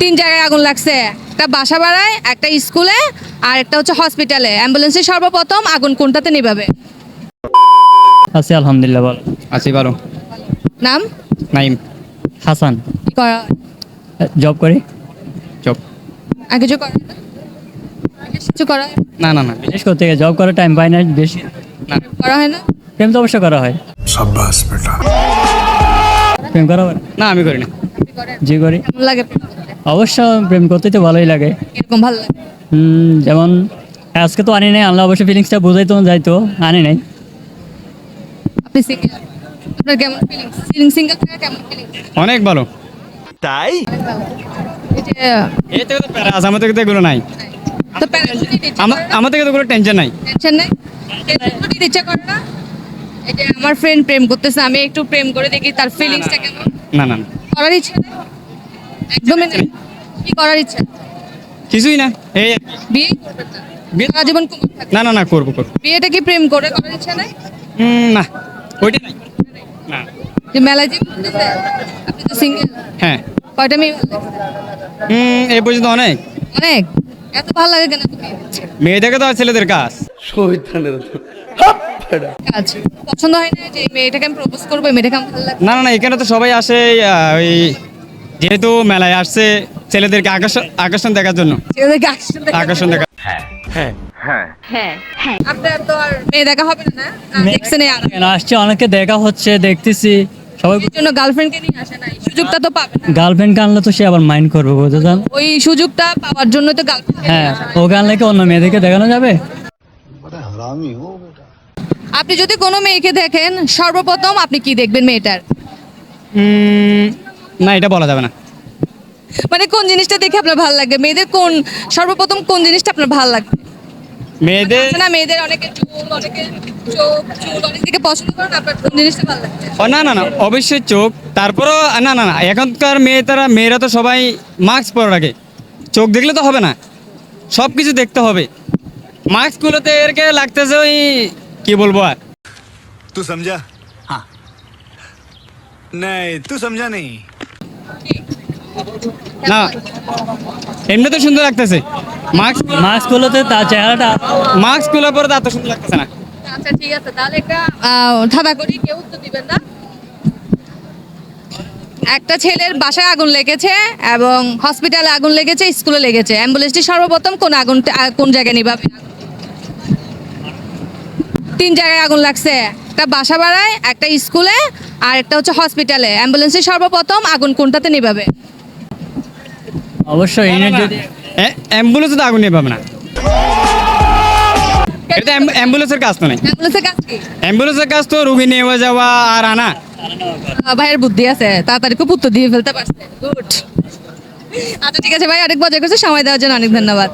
তিন জায়গায় আগুন লাগছে। একটা বাসা বাড়ায় একটা স্কুলে আর একটা হচ্ছে হসপিটালে অ্যাম্বুলেন্সে সর্বপ্রথম আগুন কোনটাতে নিভাবে? আছি আলহামদুলিল্লাহ ভালো। আছি ভালো। নাম? নাইম। হাসান। কি করা জব করি? জব। আগে কিছু করা আগে কিছু করা না? না না বিশেষ করতে জব করার টাইম পাই না বেশি। না। করা হয় না? প্রেম তো অবশ্য করা হয়। সাব্বাস বেটা। প্রেম করা না আমি করি না। জি করি। লাগে অবশ্য প্রেম করতে তো ভালোই লাগে। কীরকম ভালো লাগে? যেমন আজকে তো আনি নাই আনলে অবশ্য ফিলিংসটা বোঝাইতো যাইতো আনি নাই। আপনি সিঙ্গেল আপনার কেমন ফিলিংস সিঙ্গেল থাকা কেমন ফিলিংস অনেক ভালো। এই যে এই থেকে তো প্যারা আছে আমার থেকে তো এগুলো নাই। তো প্যারেন্টস আমার থেকে তো কোনো টেনশন নাই। টেনশন নাই? টেনশন ইচ্ছা করে না এই যে আমার ফ্রেন্ড প্রেম করতেছে আমি একটু প্রেম করে দেখি তার ফিলিংসটা কেমন। না না না। করার ইচ্ছা নেই? একদমই নেই। কি করার ইচ্ছা? কিছুই না এই বিয়ে না বিয়ে- না না না করব করব। বিয়েটা কি প্রেম করে করার ইচ্ছা নাই? হুম, না ওইটা নাই। না। যে মেলায় যে আপনি তো সিঙ্গেল হ্যাঁ। কয়টা মেয়ে হুম এই পর্যন্ত অনেক। অনেক? এত ভালো লাগে কেন মেয়েদেরকে তো আর ছেলেদের কাজ। কাজ পছন্দ হয় না যে মেয়েটাকে আমি প্রপোজ করব মেয়েটাকে আমার ভালো লাগে। না না না এখানে তো সবাই আসে ওই যেহেতু মেলায় আসছে ছেলেদেরকে আকর্ষণ আকর্ষণ দেখার জন্য। আকর্ষণ দেখা- হ্যাঁ। হ্যাঁ।, হ্যাঁ।, হ্যাঁ, হ্যাঁ। মেয়ে দেখা হবে না মেলা আসছে অনেকে দেখা হচ্ছে দেখতেছি। গার্লফ্রেন্ডকে নিয়ে আসে সুযোগটা তো তো সে আবার মাইন্ড ওই সুযোগটা পাওয়ার তো গার্লফ্রেন্ড হ্যাঁ ও অন্য মেয়েদেরকে দেখানো যাবে? আপনি যদি কোনো মেয়েকে দেখেন সর্বপ্রথম আপনি কি দেখবেন মেয়েটার? না এটা বলা যাবে না। মানে কোন জিনিসটা দেখে আপনার ভালো লাগে মেয়েদের কোন সর্বপ্রথম কোন জিনিসটা আপনার ভালো লাগে মেয়েদের না মেয়েদের অনেকে চুল অনেকে ও না না না অবশ্যই চোখ। তারপরও না না না এখনকার মেয়ে তারা মেয়েরা তো সবাই মাস্ক পরে রাখে। চোখ দেখলে তো হবে না। সব কিছু দেখতে হবে। মাস্কগুলোতে এরকে লাগতেছে ওই কি বলব আর? তুই সমঝা হ্যাঁ নাই তুই সমঝা নেই না এমনি তো সুন্দর লাগতেছে। মাস্ক মাস্কগুলোতে তার চেহারাটা মাস্কগুলো পরে এত সুন্দর লাগতেছে না। আচ্ছা ঠিক আছে তাহলে একটা করি কেউ উত্তর দিবেন না? একটা ছেলের বাসায় আগুন লেগেছে এবং হসপিটালে আগুন লেগেছে স্কুলে লেগেছে। অ্যাম্বুলেন্সটি সর্বপ্রথম কোন আগুন কোন জায়গায় নিভাবে তিন জায়গায় আগুন লাগছে। একটা বাসা বাড়ায় একটা স্কুলে আর একটা হচ্ছে হসপিটালে অ্যাম্বুলেন্সটি সর্বপ্রথম আগুন কোনটাতে নিভাবে? অবশ্যই অ্যাম্বুলেন্সে তো আগুন নিয়ে পাবে না। এটা অ্যাম্বুলেন্সের কাজ তো নেই। অ্যাম্বুলেন্সের কাজ কি? অ্যাম্বুলেন্সের কাজ তো রুগী নিয়ে যাওয়া আর আনা। ভাইয়ের বুদ্ধি আছে তাড়াতাড়ি খুব উত্তর দিয়ে ফেলতে পারছে। গুড আচ্ছা ঠিক আছে ভাই অনেক মজা করছে সময় দেওয়ার জন্য অনেক ধন্যবাদ।